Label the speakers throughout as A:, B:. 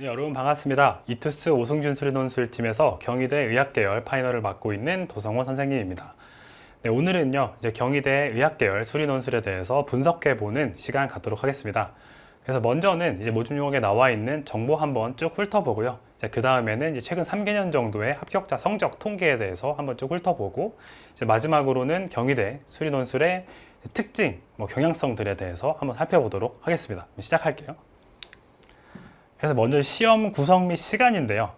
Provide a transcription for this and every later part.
A: 네, 여러분 반갑습니다. 이투스 오승준 수리논술팀에서 경희대 의학계열 파이널을 맡고 있는 도성원 선생님입니다. 네, 오늘은요, 이제 경희대 의학계열 수리논술에 대해서 분석해보는 시간 갖도록 하겠습니다. 그래서 먼저는 이제 모집 용어에 나와 있는 정보 한번 쭉 훑어보고요. 그 다음에는 이제 최근 3개년 정도의 합격자 성적 통계에 대해서 한번 쭉 훑어보고, 이제 마지막으로는 경희대 수리논술의 특징, 뭐 경향성들에 대해서 한번 살펴보도록 하겠습니다. 시작할게요. 그래서 먼저 시험 구성 및 시간인데요.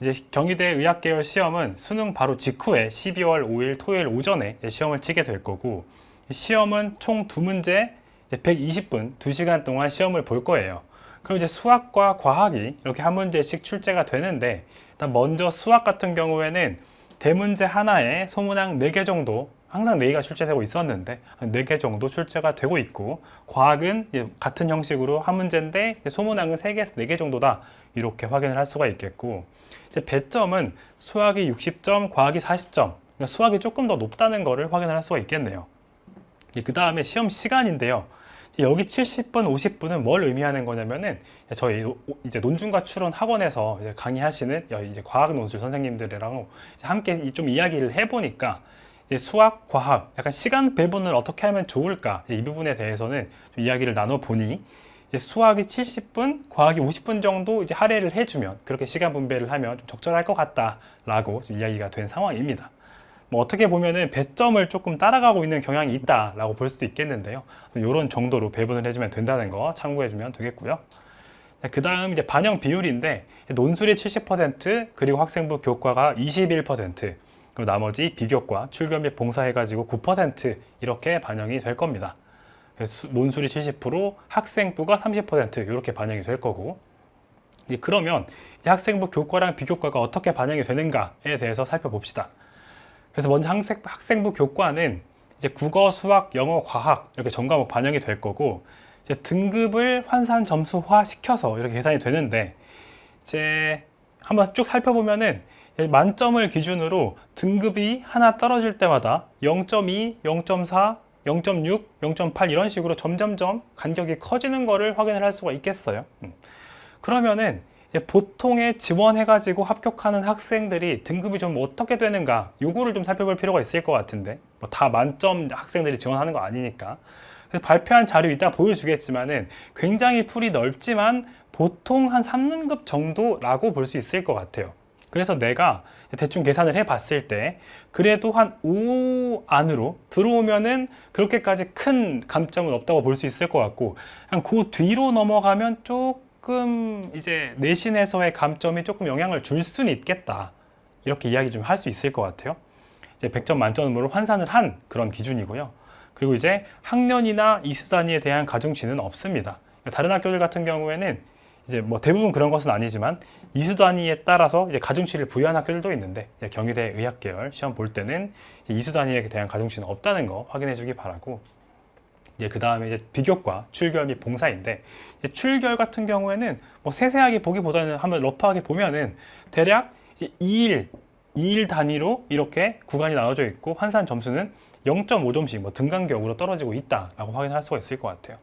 A: 이제 경희대 의학계열 시험은 수능 바로 직후에 12월 5일 토요일 오전에 시험을 치게 될 거고 시험은 총 두 문제 120분, 2시간 동안 시험을 볼 거예요. 그럼 이제 수학과 과학이 이렇게 한 문제씩 출제가 되는데 일단 먼저 수학 같은 경우에는 대문제 하나에 소문항 4개 정도 항상 4개가 출제되고 있었는데 한 4개 정도 출제가 되고 있고 과학은 같은 형식으로 한 문제인데 이제 소문항은 3개에서 4개 정도다 이렇게 확인을 할 수가 있겠고 이제 배점은 수학이 60점, 과학이 40점. 그러니까 수학이 조금 더 높다는 거를 확인을 할 수가 있겠네요. 그 다음에 시험 시간인데요. 여기 70분, 50분은 뭘 의미하는 거냐면은 저희 노- 이제 논중과 추론 학원에서 이제 강의하시는 이제 과학 논술 선생님들이랑 함께 좀 이야기를 해보니까 수학, 과학, 약간 시간 배분을 어떻게 하면 좋을까 이제 이 부분에 대해서는 좀 이야기를 나눠 보니 이제 수학이 70분, 과학이 50분 정도 이제 할애를 해주면 그렇게 시간 분배를 하면 좀 적절할 것 같다라고 좀 이야기가 된 상황입니다. 뭐 어떻게 보면은 배점을 조금 따라가고 있는 경향이 있다라고 볼 수도 있겠는데요. 이런 정도로 배분을 해주면 된다는 거 참고해주면 되겠고요. 그 다음 이제 반영 비율인데 논술이 70% 그리고 학생부 교과가 21% 그리고 나머지 비교과, 출결 및 봉사해가지고 9% 이렇게 반영이 될 겁니다. 그래서 수- 논술이 70%, 학생부가 30% 이렇게 반영이 될 거고 그러면 학생부 교과랑 비교과가 어떻게 반영이 되는가에 대해서 살펴봅시다. 그래서 먼저 학생, 학생부 교과는 이제 국어, 수학, 영어, 과학 이렇게 전 과목 반영이 될 거고 이제 등급을 환산 점수화 시켜서 이렇게 계산이 되는데 이제 한번 쭉 살펴보면은 만점을 기준으로 등급이 하나 떨어질 때마다 0.2, 0.4, 0.6, 0.8 이런 식으로 점점점 간격이 커지는 거를 확인을 할 수가 있겠어요. 음. 그러면은 보통에 지원해가지고 합격하는 학생들이 등급이 좀 어떻게 되는가 요거를 좀 살펴볼 필요가 있을 것 같은데 뭐 다 만점 학생들이 지원하는 거 아니니까 발표한 자료 이따 보여주겠지만은 굉장히 풀이 넓지만 보통 한 3등급 정도라고 볼 수 있을 것 같아요. 그래서 내가 대충 계산을 해 봤을 때 그래도 한 5 안으로 들어오면은 그렇게까지 큰 감점은 없다고 볼 수 있을 것 같고 그 뒤로 넘어가면 조금 이제 내신에서의 감점이 조금 영향을 줄 수는 있겠다. 이렇게 이야기 좀 할 수 있을 것 같아요. 이제 100점 만점으로 환산을 한 그런 기준이고요. 그리고 이제 학년이나 이수 단위에 대한 가중치는 없습니다. 다른 학교들 같은 경우에는 이제 뭐 대부분 그런 것은 아니지만 이수 단위에 따라서 이제 가중치를 부여한 학교들도 있는데 경희대 의학 계열 시험 볼 때는 이수 단위에 대한 가중치는 없다는 거 확인해 주기 바라고 이제 그 다음에 이제 비교과 출결 및 봉사인데 출결 같은 경우에는 뭐 세세하게 보기보다는 한번 러프하게 보면은 대략 이제 2일 2일 단위로 이렇게 구간이 나눠져 있고 환산 점수는 0.5점씩 뭐 등간 격으로 떨어지고 있다라고 확인할 수가 있을 것 같아요.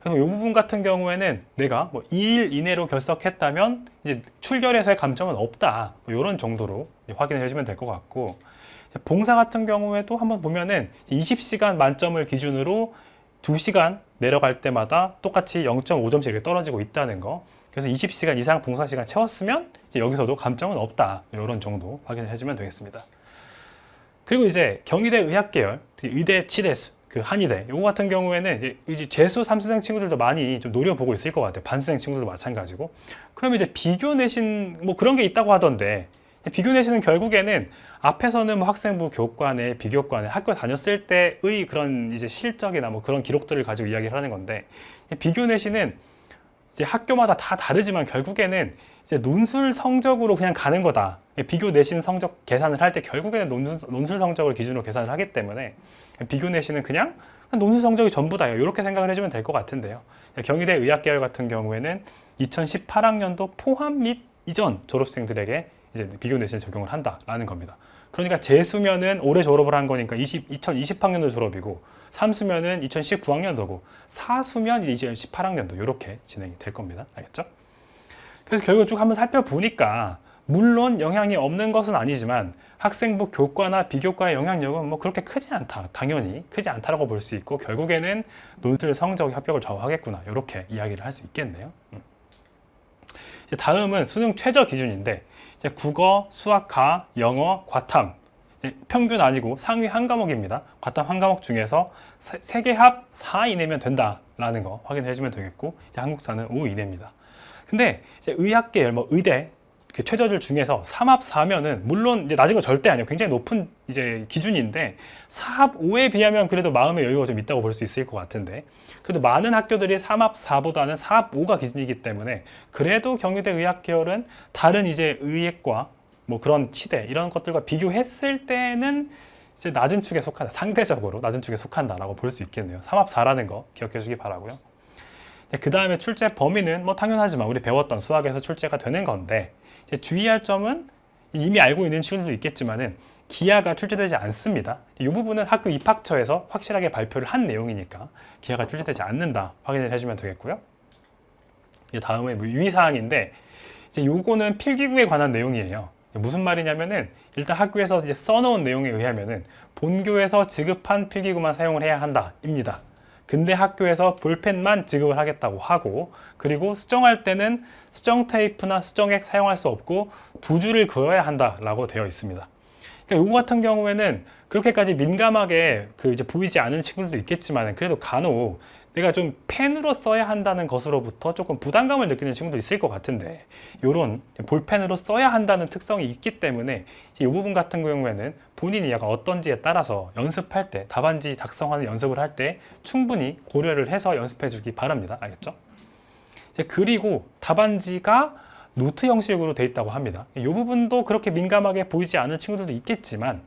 A: 그래서 이 부분 같은 경우에는 내가 뭐 2일 이내로 결석했다면 이제 출결에서의 감점은 없다. 뭐 이런 정도로 이제 확인을 해주면 될 것 같고 봉사 같은 경우에도 한번 보면은 20시간 만점을 기준으로 2시간 내려갈 때마다 똑같이 0.5점씩 이렇게 떨어지고 있다는 거. 그래서 20시간 이상 봉사 시간 채웠으면 여기서도 감점은 없다. 이런 정도 확인을 해주면 되겠습니다. 그리고 이제 경희대 의학계열, 의대 치대수, 그 한의대, 요거 같은 경우에는 이제 재수 삼수생 친구들도 많이 좀 노려보고 있을 것 같아요. 반수생 친구들도 마찬가지고. 그럼 이제 비교 내신 뭐 그런 게 있다고 하던데 비교 내신은 결국에는 앞에서는 뭐 학생부 교과내, 비교과내 학교 다녔을 때의 그런 이제 실적이나 뭐 그런 기록들을 가지고 이야기를 하는 건데 비교 내신은 이제 학교마다 다 다르지만 결국에는 이제 논술 성적으로 그냥 가는 거다. 비교 내신 성적 계산을 할 때 결국에는 논술, 논술 성적을 기준으로 계산을 하기 때문에 비교 내신은 그냥 논술 성적이 전부다. 이렇게 생각을 해주면 될 것 같은데요. 경희대 의학계열 같은 경우에는 2018학년도 포함 및 이전 졸업생들에게 이제 비교 내신을 적용을 한다라는 겁니다. 그러니까 재수면은 올해 졸업을 한 거니까 20, 2020학년도 졸업이고 삼수면은 2019학년도고 사수면 이제 2018학년도 이렇게 진행이 될 겁니다. 알겠죠? 그래서 결국 쭉 한번 살펴보니까 물론 영향이 없는 것은 아니지만 학생부 교과나 비교과의 영향력은 뭐 그렇게 크지 않다. 당연히 크지 않다라고 볼 수 있고 결국에는 논술 성적의 합격을 좌우하겠구나. 이렇게 이야기를 할 수 있겠네요. 음. 다음은 수능 최저 기준인데 국어, 수학과, 영어, 과탐 예, 평균 아니고 상위 한 과목입니다. 과탐 한 과목 중에서 세 개 합 4 이내면 된다라는 거 확인해 주면 되겠고 한국사는 5 이내입니다. 근데 이제 의학계열 뭐 의대 그 최저들 중에서 3합 4면은 물론 이제 낮은 건 절대 아니에요. 굉장히 높은 이제 기준인데 4합 5에 비하면 그래도 마음의 여유가 좀 있다고 볼 수 있을 것 같은데 그래도 많은 학교들이 3합 4보다는 4합 5가 기준이기 때문에 그래도 경희대 의학 계열은 다른 이제 의학과 뭐 그런 치대 이런 것들과 비교했을 때는 이제 낮은 축에 속한다. 상대적으로 낮은 축에 속한다라고 볼 수 있겠네요. 3합 4라는 거 기억해 주기 바라고요. 그 다음에 출제 범위는 뭐 당연하지만 우리 배웠던 수학에서 출제가 되는 건데 주의할 점은 이미 알고 있는 친구들도 있겠지만은 기하가 출제되지 않습니다. 이 부분은 학교 입학처에서 확실하게 발표를 한 내용이니까 기하가 출제되지 않는다 확인을 해주면 되겠고요. 이제 다음에 뭐 유의사항인데 이제 요거는 필기구에 관한 내용이에요. 무슨 말이냐면은 일단 학교에서 이제 써놓은 내용에 의하면은 본교에서 지급한 필기구만 사용을 해야 한다입니다. 근데 학교에서 볼펜만 지급을 하겠다고 하고 그리고 수정할 때는 수정 테이프나 수정액 사용할 수 없고 두 줄을 그어야 한다라고 되어 있습니다. 그러니까 요거 같은 경우에는 그렇게까지 민감하게 그 이제 보이지 않은 친구들도 있겠지만 그래도 간혹 내가 좀 펜으로 써야 한다는 것으로부터 조금 부담감을 느끼는 친구도 있을 것 같은데 이런 볼펜으로 써야 한다는 특성이 있기 때문에 이 부분 같은 경우에는 본인이 약간 어떤지에 따라서 연습할 때 답안지 작성하는 연습을 할 때 충분히 고려를 해서 연습해 주기 바랍니다. 알겠죠? 그리고 답안지가 노트 형식으로 돼 있다고 합니다. 이 부분도 그렇게 민감하게 보이지 않는 친구들도 있겠지만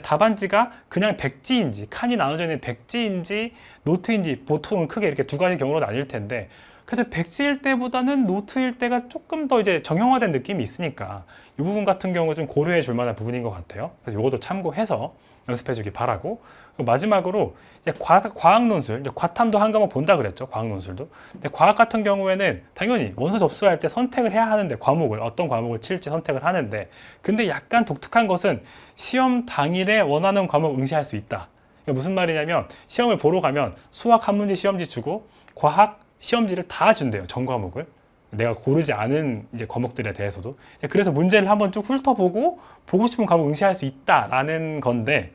A: 답안지가 그냥 백지인지 칸이 나눠져 있는 백지인지 노트인지 보통은 크게 이렇게 두 가지 경우로 나뉠 텐데 그래도 백지일 때보다는 노트일 때가 조금 더 이제 정형화된 느낌이 있으니까 이 부분 같은 경우 좀 고려해 줄 만한 부분인 것 같아요. 그래서 이것도 참고해서 연습해 주기 바라고 마지막으로 이제 과학, 과학 논술, 과탐도 한 과목 본다 그랬죠. 과학 논술도. 근데 과학 같은 경우에는 당연히 원서 접수할 때 선택을 해야 하는데 과목을 어떤 과목을 칠지 선택을 하는데 근데 약간 독특한 것은 시험 당일에 원하는 과목 응시할 수 있다. 무슨 말이냐면 시험을 보러 가면 수학 한 문제 시험지 주고 과학 시험지를 다 준대요. 전 과목을. 내가 고르지 않은 이제 과목들에 대해서도. 그래서 문제를 한번 쭉 훑어보고 보고 싶은 과목 응시할 수 있다라는 건데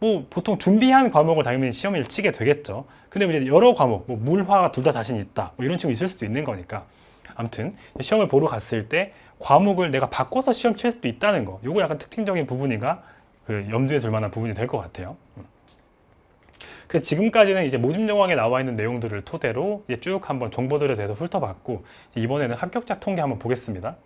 A: 뭐 보통 준비한 과목을 당연히 시험을 치게 되겠죠. 근데 이제 여러 과목, 뭐 물화가 둘 다 자신 있다. 뭐 이런 친구 있을 수도 있는 거니까. 아무튼 시험을 보러 갔을 때 과목을 내가 바꿔서 시험 칠 수도 있다는 거. 요거 약간 특징적인 부분이가 그 염두에 둘 만한 부분이 될 것 같아요. 그 지금까지는 이제 모집 정황에 나와 있는 내용들을 토대로 쭉 한번 정보들에 대해서 훑어봤고 이번에는 합격자 통계 한번 보겠습니다.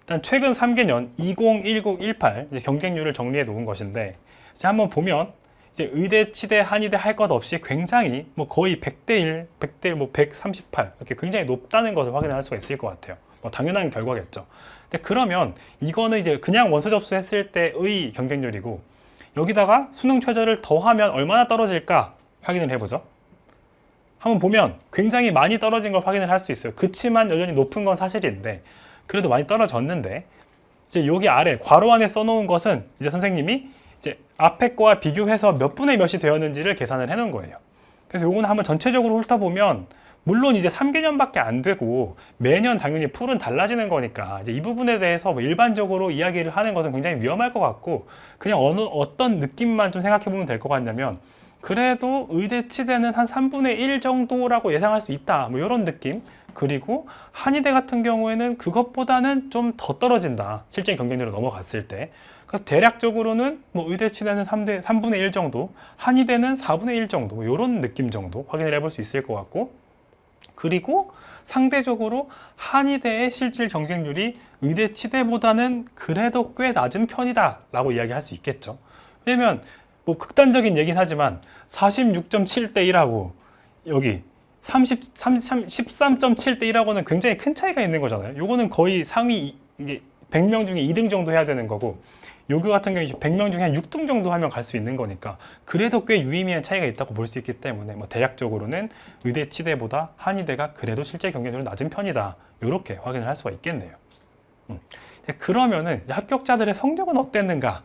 A: 일단 최근 3개년 2019-18 경쟁률을 정리해 놓은 것인데 이제 한번 보면 이제 의대, 치대, 한의대 할 것 없이 굉장히 뭐 거의 100대 1, 100대 뭐 138 이렇게 굉장히 높다는 것을 확인할 수가 있을 것 같아요. 뭐 당연한 결과겠죠. 근데 그러면 이거는 이제 그냥 원서 접수했을 때의 경쟁률이고 여기다가 수능 최저를 더하면 얼마나 떨어질까 확인을 해보죠. 한번 보면 굉장히 많이 떨어진 걸 확인을 할 수 있어요. 그치만 여전히 높은 건 사실인데 그래도 많이 떨어졌는데 이제 여기 아래 괄호 안에 써놓은 것은 이제 선생님이 이제 앞에 거와 비교해서 몇 분의 몇이 되었는지를 계산을 해놓은 거예요. 그래서 요거는 한번 전체적으로 훑어보면 물론 이제 3개년밖에 안 되고 매년 당연히 풀은 달라지는 거니까 이제 이 부분에 대해서 뭐 일반적으로 이야기를 하는 것은 굉장히 위험할 것 같고 그냥 어느 어떤 느낌만 좀 생각해 보면 될 것 같냐면 그래도 의대 치대는 한 3분의 1 정도라고 예상할 수 있다. 뭐 이런 느낌. 그리고 한의대 같은 경우에는 그것보다는 좀 더 떨어진다. 실제 경쟁률로 넘어갔을 때 그래서 대략적으로는 뭐 의대 치대는 3대, 3분의 1 정도 한의대는 4분의 1 정도 뭐 이런 느낌 정도 확인을 해볼 수 있을 것 같고 그리고 상대적으로 한의대의 실질 경쟁률이 의대 치대보다는 그래도 꽤 낮은 편이다 라고 이야기할 수 있겠죠. 왜냐면 뭐 극단적인 얘긴 하지만 46.7대 1하고 여기 30, 30, 13.7대 1하고는 굉장히 큰 차이가 있는 거잖아요. 요거는 거의 상위 이게 100명 중에 2등 정도 해야 되는 거고 요교 같은 경우 100명 중에 한 6등 정도 하면 갈 수 있는 거니까 그래도 꽤 유의미한 차이가 있다고 볼 수 있기 때문에 뭐 대략적으로는 의대 치대보다 한의대가 그래도 실제 경쟁률은 낮은 편이다. 이렇게 확인을 할 수가 있겠네요. 음. 이제 그러면은 이제 합격자들의 성적은 어땠는가?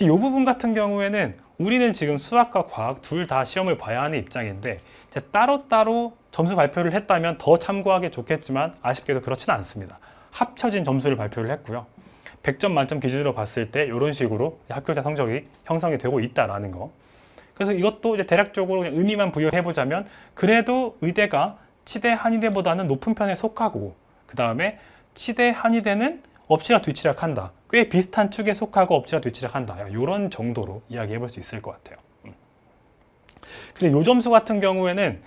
A: 이 부분 같은 경우에는 우리는 지금 수학과 과학 둘 다 시험을 봐야 하는 입장인데 이제 따로따로 점수 발표를 했다면 더 참고하기 좋겠지만 아쉽게도 그렇지는 않습니다. 합쳐진 점수를 발표를 했고요. 100점 만점 기준으로 봤을 때 이런 식으로 합격자 성적이 형성이 되고 있다라는 거. 그래서 이것도 이제 대략적으로 의미만 부여해 보자면 그래도 의대가 치대 한의대보다는 높은 편에 속하고 그 다음에 치대 한의대는 엎치락 뒤치락 한다. 꽤 비슷한 축에 속하고 엎치락 뒤치락 한다. 이런 정도로 이야기해 볼 수 있을 것 같아요. 음. 근데 요 점수 같은 경우에는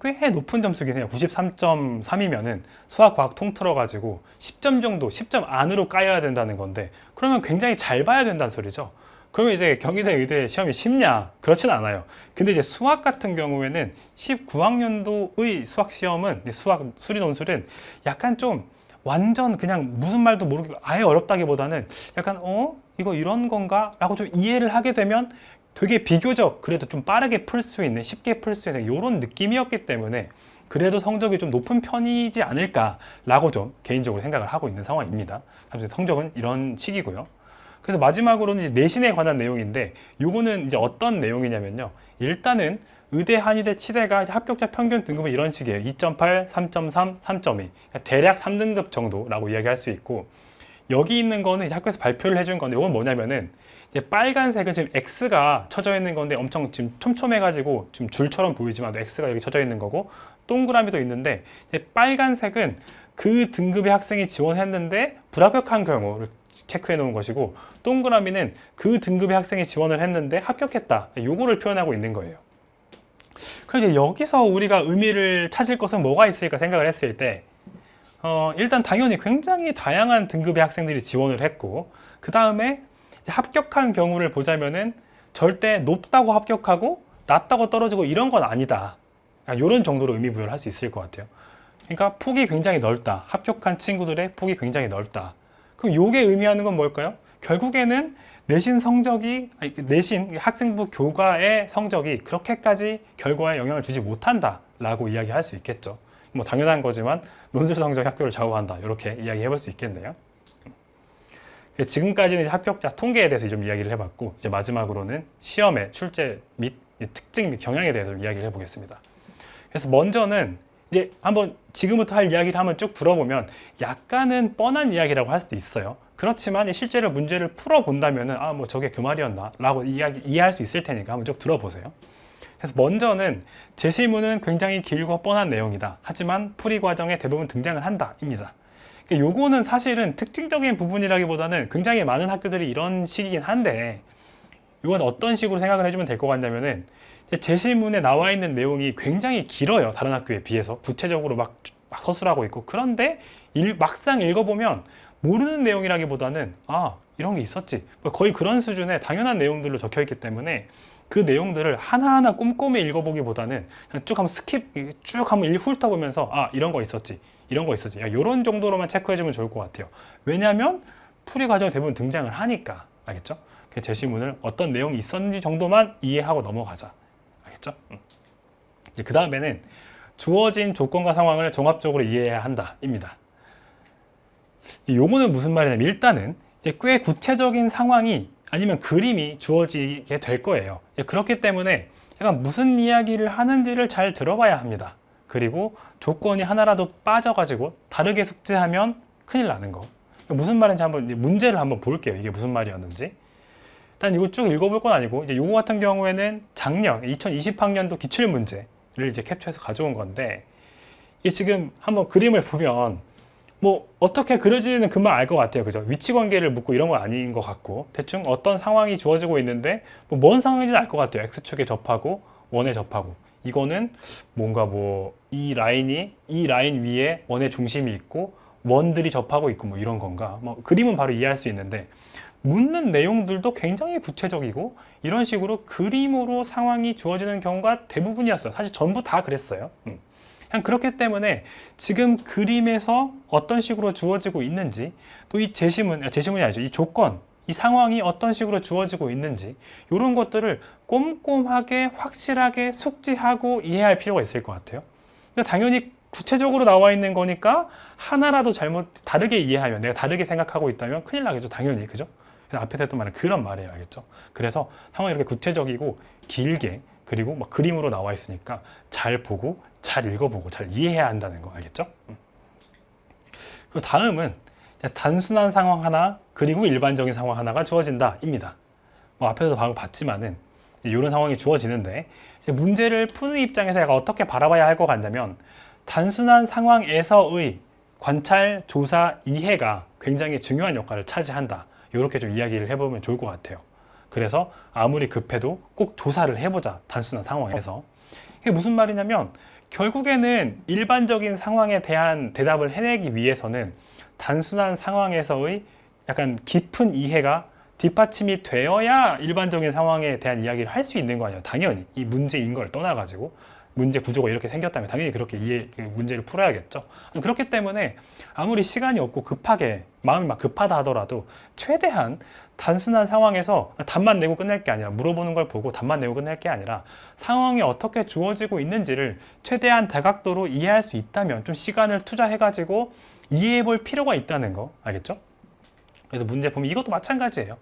A: 꽤 높은 점수긴 해요. 93.3이면은 수학, 과학 통틀어 가지고 10점 정도, 10점 안으로 까여야 된다는 건데 그러면 굉장히 잘 봐야 된다는 소리죠. 그러면 이제 경희대 의대 시험이 쉽냐? 그렇진 않아요. 근데 이제 수학 같은 경우에는 19학년도의 수학 시험은 수학 수리 논술은 약간 좀 완전 그냥 무슨 말도 모르고 아예 어렵다기보다는 약간 어 이거 이런 건가 라고 좀 이해를 하게 되면 되게 비교적 그래도 좀 빠르게 풀 수 있는 쉽게 풀 수 있는 이런 느낌이었기 때문에 그래도 성적이 좀 높은 편이지 않을까라고 좀 개인적으로 생각을 하고 있는 상황입니다. 그래서 성적은 이런 식이고요. 그래서 마지막으로는 내신에 관한 내용인데 요거는 이제 어떤 내용이냐면요. 일단은 의대, 한의대, 치대가 합격자 평균 등급은 이런 식이에요. 2.8, 3.3, 3.2. 그러니까 대략 3등급 정도라고 이야기할 수 있고 여기 있는 거는 학교에서 발표를 해준 건데 이건 뭐냐면은 빨간색은 지금 X가 쳐져 있는 건데 엄청 지금 촘촘해가지고 지금 줄처럼 보이지만 X가 여기 쳐져 있는 거고 동그라미도 있는데 빨간색은 그 등급의 학생이 지원했는데 불합격한 경우를 체크해 놓은 것이고 동그라미는 그 등급의 학생이 지원을 했는데 합격했다. 요거를 표현하고 있는 거예요. 그래서 여기서 우리가 의미를 찾을 것은 뭐가 있을까 생각을 했을 때 어, 일단 당연히 굉장히 다양한 등급의 학생들이 지원을 했고 그 다음에 합격한 경우를 보자면은 절대 높다고 합격하고 낮다고 떨어지고 이런 건 아니다. 이런 정도로 의미 부여를 할 수 있을 것 같아요. 그러니까 폭이 굉장히 넓다. 합격한 친구들의 폭이 굉장히 넓다. 그럼 이게 의미하는 건 뭘까요? 결국에는 내신 성적이 아니, 그 내신 학생부 교과의 성적이 그렇게까지 결과에 영향을 주지 못한다라고 이야기할 수 있겠죠. 뭐 당연한 거지만 논술 성적이 학교를 좌우한다 이렇게 이야기해 볼 수 있겠네요. 지금까지는 합격자 통계에 대해서 좀 이야기를 해봤고 이제 마지막으로는 시험의 출제 및 특징 및 경향에 대해서 좀 이야기를 해보겠습니다. 그래서 먼저는 이제 한번 지금부터 할 이야기를 한번 쭉 들어보면 약간은 뻔한 이야기라고 할 수도 있어요. 그렇지만 실제로 문제를 풀어본다면 은 아 뭐 저게 그 말이었나 라고 이야기, 이해할 수 있을 테니까 한번 쭉 들어보세요. 그래서 먼저는 제시문은 굉장히 길고 뻔한 내용이다. 하지만 풀이 과정에 대부분 등장을 한다. 입니다. 그러니까 요거는 사실은 특징적인 부분이라기보다는 굉장히 많은 학교들이 이런 식이긴 한데 이건 어떤 식으로 생각을 해주면 될 것 같냐면은 제시문에 나와 있는 내용이 굉장히 길어요. 다른 학교에 비해서. 구체적으로 막, 막 서술하고 있고. 그런데 일, 막상 읽어보면 모르는 내용이라기보다는 아 이런 게 있었지. 뭐 거의 그런 수준의 당연한 내용들로 적혀 있기 때문에 그 내용들을 하나하나 꼼꼼히 읽어보기보다는 그냥 쭉 한번 스킵 쭉 한번 훑어보면서 아 이런 거 있었지 이런 거 있었지 이런 정도로만 체크해주면 좋을 것 같아요 왜냐하면 풀이 과정에 대부분 등장을 하니까 알겠죠? 제시문을 어떤 내용이 있었는지 정도만 이해하고 넘어가자 알겠죠? 음. 그 다음에는 주어진 조건과 상황을 종합적으로 이해해야 한다입니다 요거는 무슨 말이냐면 일단은 꽤 구체적인 상황이 아니면 그림이 주어지게 될 거예요. 그렇기 때문에 약간 무슨 이야기를 하는지를 잘 들어봐야 합니다. 그리고 조건이 하나라도 빠져가지고 다르게 숙제하면 큰일 나는 거. 무슨 말인지 한번 문제를 한번 볼게요. 이게 무슨 말이었는지. 일단 이거 쭉 읽어볼 건 아니고 이제 요거 같은 경우에는 작년 2020학년도 기출 문제를 이제 캡처해서 가져온 건데 이게 지금 한번 그림을 보면 뭐 어떻게 그려지는 금방 알 것 같아요. 그죠? 위치 관계를 묻고 이런 건 아닌 것 같고 대충 어떤 상황이 주어지고 있는데 뭐 뭔 상황인지는 알것 같아요. X축에 접하고 원에 접하고 이거는 뭔가 뭐 이 라인이 이 라인 위에 원의 중심이 있고 원들이 접하고 있고 뭐 이런 건가 뭐 그림은 바로 이해할 수 있는데 묻는 내용들도 굉장히 구체적이고 이런 식으로 그림으로 상황이 주어지는 경우가 대부분이었어요. 사실 전부 다 그랬어요. 음. 그냥 그렇기 때문에 지금 그림에서 어떤 식으로 주어지고 있는지 또 이 제시문, 아, 제시문이 아니죠. 이 조건, 이 상황이 어떤 식으로 주어지고 있는지 이런 것들을 꼼꼼하게 확실하게 숙지하고 이해할 필요가 있을 것 같아요. 그러니까 당연히 구체적으로 나와 있는 거니까 하나라도 잘못 다르게 이해하면 내가 다르게 생각하고 있다면 큰일 나겠죠. 당연히 그죠? 앞에서 했던 말은 그런 말이에요. 알겠죠? 그래서 상황이 이렇게 구체적이고 길게 그리고 막 그림으로 나와 있으니까 잘 보고 잘 읽어보고 잘 이해해야 한다는 거 알겠죠? 음. 그리고 다음은 단순한 상황 하나 그리고 일반적인 상황 하나가 주어진다 입니다. 뭐 앞에서 방금 봤지만은 이런 상황이 주어지는데 문제를 푸는 입장에서 약간 어떻게 바라봐야 할 것 같냐면 단순한 상황에서의 관찰, 조사, 이해가 굉장히 중요한 역할을 차지한다. 이렇게 좀 이야기를 해보면 좋을 것 같아요. 그래서 아무리 급해도 꼭 조사를 해보자. 단순한 상황에서. 이게 무슨 말이냐면 결국에는 일반적인 상황에 대한 대답을 해내기 위해서는 단순한 상황에서의 약간 깊은 이해가 뒷받침이 되어야 일반적인 상황에 대한 이야기를 할 수 있는 거 아니에요. 당연히 이 문제인 걸 떠나가지고 문제 구조가 이렇게 생겼다면 당연히 그렇게 이해 그 문제를 풀어야겠죠. 그렇기 때문에 아무리 시간이 없고 급하게 마음이 막 급하다 하더라도 최대한 단순한 상황에서 답만 내고 끝낼 게 아니라 물어보는 걸 보고 답만 내고 끝낼 게 아니라 상황이 어떻게 주어지고 있는지를 최대한 다각도로 이해할 수 있다면 좀 시간을 투자해 가지고 이해해 볼 필요가 있다는 거 알겠죠? 그래서 문제 보면 이것도 마찬가지예요.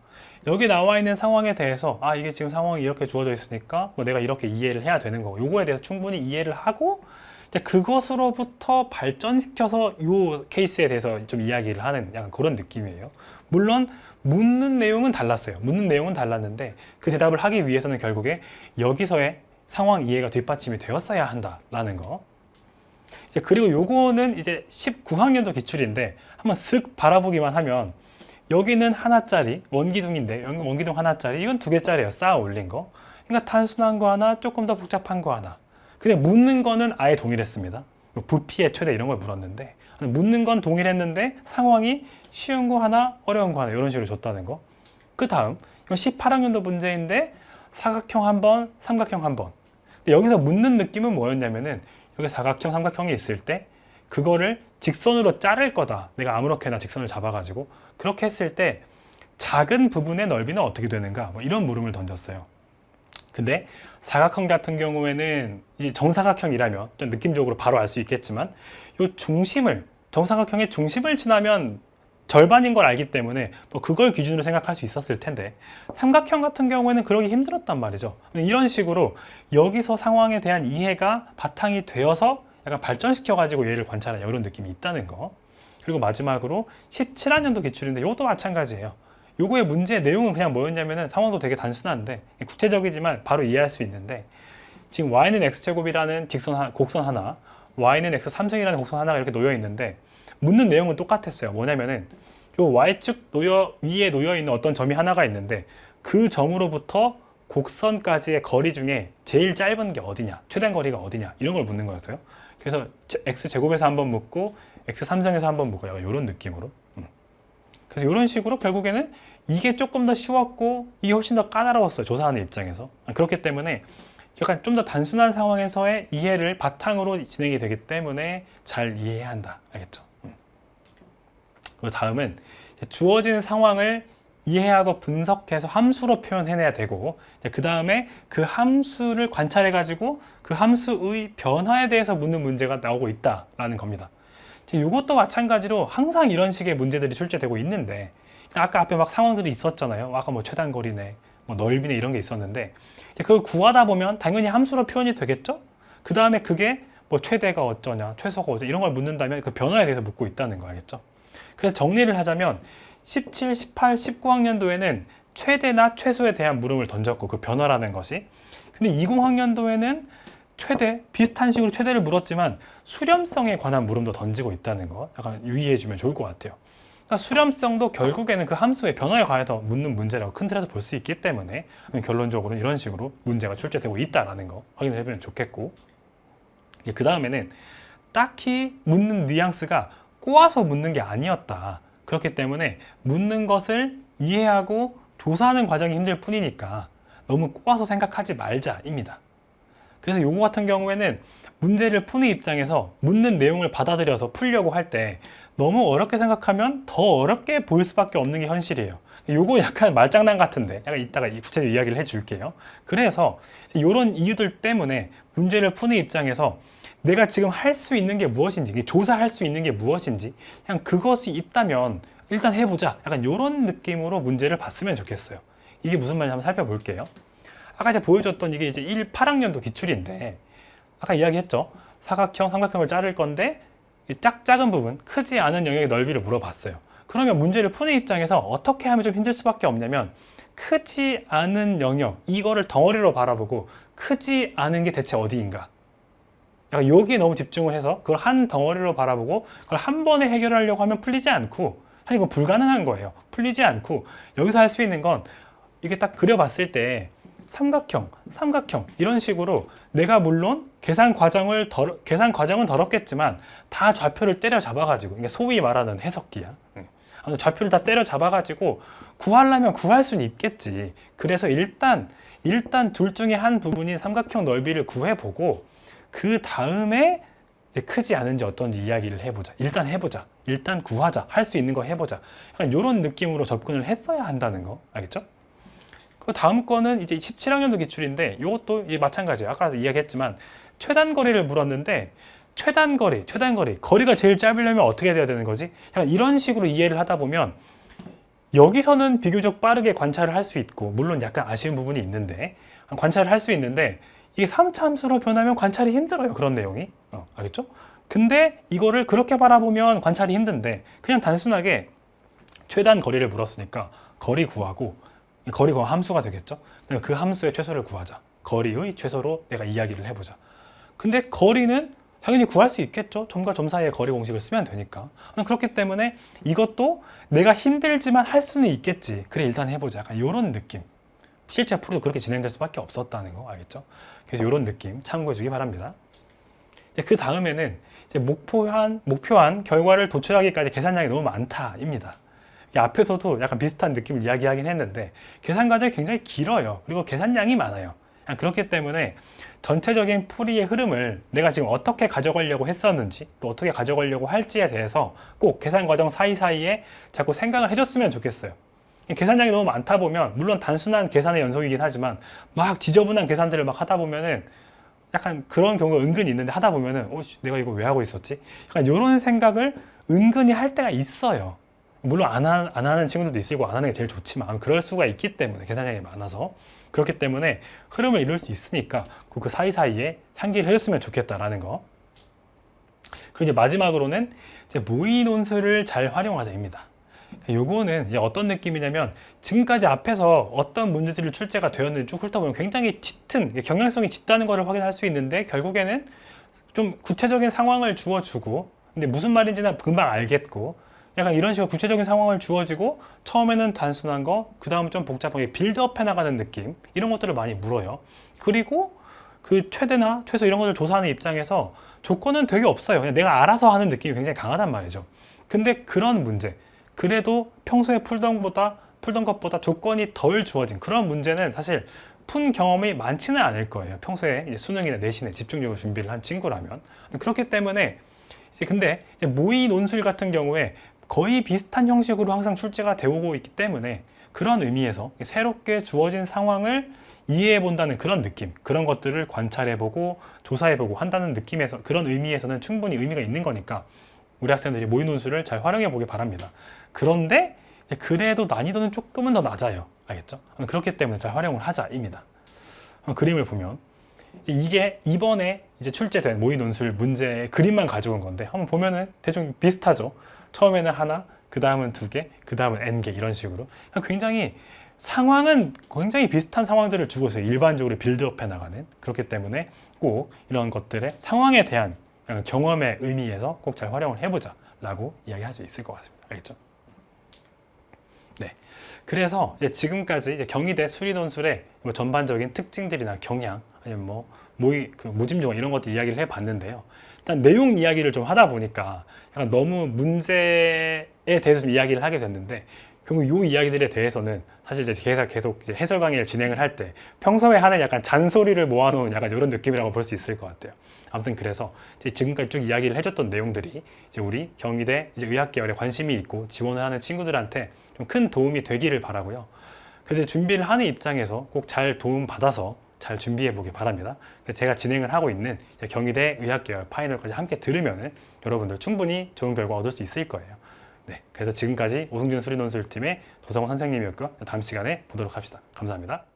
A: 여기 나와 있는 상황에 대해서 아 이게 지금 상황이 이렇게 주어져 있으니까 뭐 내가 이렇게 이해를 해야 되는 거고 요거에 대해서 충분히 이해를 하고 이제 그것으로부터 발전시켜서 요 케이스에 대해서 좀 이야기를 하는 약간 그런 느낌이에요. 물론 묻는 내용은 달랐어요. 묻는 내용은 달랐는데 그 대답을 하기 위해서는 결국에 여기서의 상황 이해가 뒷받침이 되었어야 한다라는 거. 그리고 요거는 이제 19학년도 기출인데 한번 쓱 바라보기만 하면 여기는 하나짜리 원기둥인데 원기둥 하나짜리 이건 두 개짜리예요 쌓아 올린 거. 그러니까 단순한 거 하나 조금 더 복잡한 거 하나. 근데 묻는 거는 아예 동일했습니다. 뭐 부피의 최대 이런 걸 물었는데. 묻는 건 동일했는데 상황이 쉬운 거 하나 어려운 거 하나 이런 식으로 줬다는 거그 다음 이건 18학년도 문제인데 사각형 한번 삼각형 한번. 여기서 묻는 느낌은 뭐였냐면은 여기 사각형 삼각형이 있을 때 그거를 직선으로 자를 거다. 내가 아무렇게나 직선을 잡아가지고 그렇게 했을 때 작은 부분의 넓이는 어떻게 되는가? 뭐 이런 물음을 던졌어요. 근데 사각형 같은 경우에는 이제 정사각형이라면 좀 느낌적으로 바로 알 수 있겠지만 이 중심을 정사각형의 중심을 지나면 절반인 걸 알기 때문에 뭐 그걸 기준으로 생각할 수 있었을 텐데 삼각형 같은 경우에는 그러기 힘들었단 말이죠. 이런 식으로 여기서 상황에 대한 이해가 바탕이 되어서 약간 발전시켜가지고 얘를 관찰하는 이런 느낌이 있다는 거. 그리고 마지막으로 17학년도 기출인데 이것도 마찬가지예요. 요거의 문제 내용은 그냥 뭐였냐면은 상황도 되게 단순한데 구체적이지만 바로 이해할 수 있는데 지금 y는 x제곱이라는 직선 하, 곡선 하나 y는 x 3승이라는 곡선 하나가 이렇게 놓여 있는데 묻는 내용은 똑같았어요. 뭐냐면은 요 y축 놓여 위에 놓여 있는 어떤 점이 하나가 있는데 그 점으로부터 곡선까지의 거리 중에 제일 짧은 게 어디냐, 최단 거리가 어디냐 이런 걸 묻는 거였어요. 그래서 x 제곱에서 한번 묻고 x 3승에서 한번 약간 이런 느낌으로. 음. 그래서 이런 식으로 결국에는 이게 조금 더 쉬웠고 이게 훨씬 더 까다로웠어요. 조사하는 입장에서. 아, 그렇기 때문에 약간 좀 더 단순한 상황에서의 이해를 바탕으로 진행이 되기 때문에 잘 이해해야 한다. 알겠죠? 음. 그리고 다음은 주어진 상황을 이해하고 분석해서 함수로 표현해내야 되고 그 다음에 그 함수를 관찰해 가지고 그 함수의 변화에 대해서 묻는 문제가 나오고 있다라는 겁니다. 이것도 마찬가지로 항상 이런 식의 문제들이 출제되고 있는데 아까 앞에 막 상황들이 있었잖아요. 아까 뭐 최단거리네, 뭐 넓이네 이런 게 있었는데 그걸 구하다 보면 당연히 함수로 표현이 되겠죠. 그 다음에 그게 뭐 최대가 어쩌냐, 최소가 어쩌냐 이런 걸 묻는다면 그 변화에 대해서 묻고 있다는 거 알겠죠. 그래서 정리를 하자면 17, 18, 19학년도에는 최대나 최소에 대한 물음을 던졌고 그 변화라는 것이 근데 20학년도에는 최대 비슷한 식으로 최대를 물었지만 수렴성에 관한 물음도 던지고 있다는 거 약간 유의해 주면 좋을 것 같아요. 그러니까 수렴성도 결국에는 그 함수의 변화에 관해서 묻는 문제라고 큰 틀에서 볼 수 있기 때문에 결론적으로는 이런 식으로 문제가 출제되고 있다라는 거 확인을 해보면 좋겠고 그 다음에는 딱히 묻는 뉘앙스가 꼬아서 묻는 게 아니었다. 그렇기 때문에 묻는 것을 이해하고 조사하는 과정이 힘들 뿐이니까 너무 꼬아서 생각하지 말자입니다. 그래서 요거 같은 경우에는 문제를 푸는 입장에서 묻는 내용을 받아들여서 풀려고 할 때 너무 어렵게 생각하면 더 어렵게 보일 수밖에 없는 게 현실이에요. 요거 약간 말장난 같은데 약간 이따가 이 구체적으로 이야기를 해줄게요. 그래서 이런 이유들 때문에 문제를 푸는 입장에서 내가 지금 할 수 있는 게 무엇인지, 조사할 수 있는 게 무엇인지, 그냥 그것이 있다면 일단 해보자. 약간 이런 느낌으로 문제를 봤으면 좋겠어요. 이게 무슨 말인지 한번 살펴볼게요. 아까 이제 보여줬던 이게 이제 1, 8학년도 기출인데, 아까 이야기했죠. 사각형, 삼각형을 자를 건데, 이짝 작은 부분, 크지 않은 영역의 넓이를 물어봤어요. 그러면 문제를 푸는 입장에서 어떻게 하면 좀 힘들 수밖에 없냐면, 크지 않은 영역, 이거를 덩어리로 바라보고, 크지 않은 게 대체 어디인가? 약간 여기에 너무 집중을 해서 그걸 한 덩어리로 바라보고 그걸 한 번에 해결하려고 하면 풀리지 않고 사실 이건 불가능한 거예요. 풀리지 않고 여기서 할 수 있는 건 이게 딱 그려봤을 때 삼각형, 삼각형 이런 식으로 내가 물론 계산 과정을 덜, 계산 과정은 더럽겠지만 다 좌표를 때려 잡아 가지고 이게 소위 말하는 해석기야. 응. 아무튼 좌표를 다 때려 잡아 가지고 구하려면 구할 수는 있겠지. 그래서 일단 일단 둘 중에 한 부분인 삼각형 넓이를 구해 보고 그 다음에 이제 크지 않은지 어떤지 이야기를 해보자. 일단 해보자. 일단 구하자. 할 수 있는 거 해보자. 약간 이런 느낌으로 접근을 했어야 한다는 거. 알겠죠? 그 다음 거는 이제 17학년도 기출인데 이것도 마찬가지예요. 아까 이야기했지만 최단 거리를 물었는데 최단 거리, 최단 거리, 거리가 제일 짧으려면 어떻게 돼야 되는 거지? 약간 이런 식으로 이해를 하다 보면 여기서는 비교적 빠르게 관찰을 할 수 있고 물론 약간 아쉬운 부분이 있는데 관찰을 할 수 있는데 이게 3차 함수로 변하면 관찰이 힘들어요. 그런 내용이. 어, 알겠죠? 근데 이거를 그렇게 바라보면 관찰이 힘든데 그냥 단순하게 최단 거리를 물었으니까 거리 구하고 거리 구하 함수가 되겠죠? 그다음에 그 함수의 최소를 구하자. 거리의 최소로 내가 이야기를 해보자. 근데 거리는 당연히 구할 수 있겠죠. 점과 점 사이의 거리 공식을 쓰면 되니까. 그렇기 때문에 이것도 내가 힘들지만 할 수는 있겠지. 그래 일단 해보자. 약간 이런 느낌. 실제 앞으로도 그렇게 진행될 수밖에 없었다는 거 알겠죠? 그래서 이런 느낌 참고해 주기 바랍니다. 그 다음에는 목표한 목표한 결과를 도출하기까지 계산량이 너무 많다입니다. 앞에서도 약간 비슷한 느낌을 이야기하긴 했는데 계산 과정이 굉장히 길어요. 그리고 계산량이 많아요. 그렇기 때문에 전체적인 풀이의 흐름을 내가 지금 어떻게 가져가려고 했었는지 또 어떻게 가져가려고 할지에 대해서 꼭 계산 과정 사이사이에 자꾸 생각을 해줬으면 좋겠어요. 계산량이 너무 많다 보면 물론 단순한 계산의 연속이긴 하지만 막 지저분한 계산들을 막 하다 보면은 약간 그런 경우가 은근히 있는데 하다 보면은 어, 내가 이거 왜 하고 있었지? 약간 이런 생각을 은근히 할 때가 있어요. 물론 안, 하, 안 하는 친구들도 있고 안 하는 게 제일 좋지만 그럴 수가 있기 때문에 계산량이 많아서 그렇기 때문에 흐름을 이룰 수 있으니까 그 사이사이에 상기를 해줬으면 좋겠다라는 거. 그리고 이제 마지막으로는 이제 모의 논술을 잘 활용하자입니다. 요거는 어떤 느낌이냐면 지금까지 앞에서 어떤 문제들이 출제가 되었는지 쭉 훑어보면 굉장히 짙은 경향성이 짙다는 것을 확인할 수 있는데 결국에는 좀 구체적인 상황을 주어주고 근데 무슨 말인지는 금방 알겠고 약간 이런 식으로 구체적인 상황을 주어지고 처음에는 단순한 거, 그 다음 좀 복잡하게 빌드업 해나가는 느낌 이런 것들을 많이 물어요. 그리고 그 최대나 최소 이런 것을 조사하는 입장에서 조건은 되게 없어요. 그냥 내가 알아서 하는 느낌이 굉장히 강하단 말이죠. 근데 그런 문제, 그래도 평소에 풀던 보다 풀던 것보다 조건이 덜 주어진 그런 문제는 사실 푼 경험이 많지는 않을 거예요. 평소에 수능이나 내신에 집중적으로 준비를 한 친구라면 그렇기 때문에 근데 모의 논술 같은 경우에 거의 비슷한 형식으로 항상 출제가 되고 있기 때문에 그런 의미에서 새롭게 주어진 상황을 이해해 본다는 그런 느낌, 그런 것들을 관찰해 보고 조사해 보고 한다는 느낌에서 그런 의미에서는 충분히 의미가 있는 거니까 우리 학생들이 모의 논술을 잘 활용해 보기 바랍니다. 그런데 그래도 난이도는 조금은 더 낮아요. 알겠죠? 그렇기 때문에 잘 활용을 하자입니다. 그림을 보면 이게 이번에 이제 출제된 모의 논술 문제의 그림만 가져온 건데 한번 보면은 대충 비슷하죠. 처음에는 하나, 그 다음은 두 개, 그 다음은 n 개 이런 식으로 굉장히 상황은 굉장히 비슷한 상황들을 주고 있어요. 일반적으로 빌드업해 나가는 그렇기 때문에 꼭 이런 것들의 상황에 대한 경험의 의미에서 꼭 잘 활용을 해보자 라고 이야기할 수 있을 것 같습니다. 알겠죠? 네. 그래서 지금까지 경희대 수리논술의 뭐 전반적인 특징들이나 경향 아니면 뭐 모의 그 모집용 이런 것들 이야기를 해봤는데요. 일단 내용 이야기를 좀 하다 보니까 약간 너무 문제에 대해서 좀 이야기를 하게 됐는데 그리고 이 이야기들에 대해서는 사실 이제 계속 계속 이제 해설 강의를 진행을 할 때 평소에 하는 약간 잔소리를 모아놓은 약간 이런 느낌이라고 볼 수 있을 것 같아요. 아무튼 그래서 지금까지 쭉 이야기를 해줬던 내용들이 이제 우리 경희대 이제 의학 계열에 관심이 있고 지원을 하는 친구들한테 좀 큰 도움이 되기를 바라고요. 그래서 준비를 하는 입장에서 꼭 잘 도움 받아서 잘 준비해 보길 바랍니다. 제가 진행을 하고 있는 경희대 의학 계열 파이널까지 함께 들으면은 여러분들 충분히 좋은 결과 얻을 수 있을 거예요. 네, 그래서 지금까지 오승준 수리논술팀의 도성원 선생님이었고요. 다음 시간에 보도록 합시다. 감사합니다.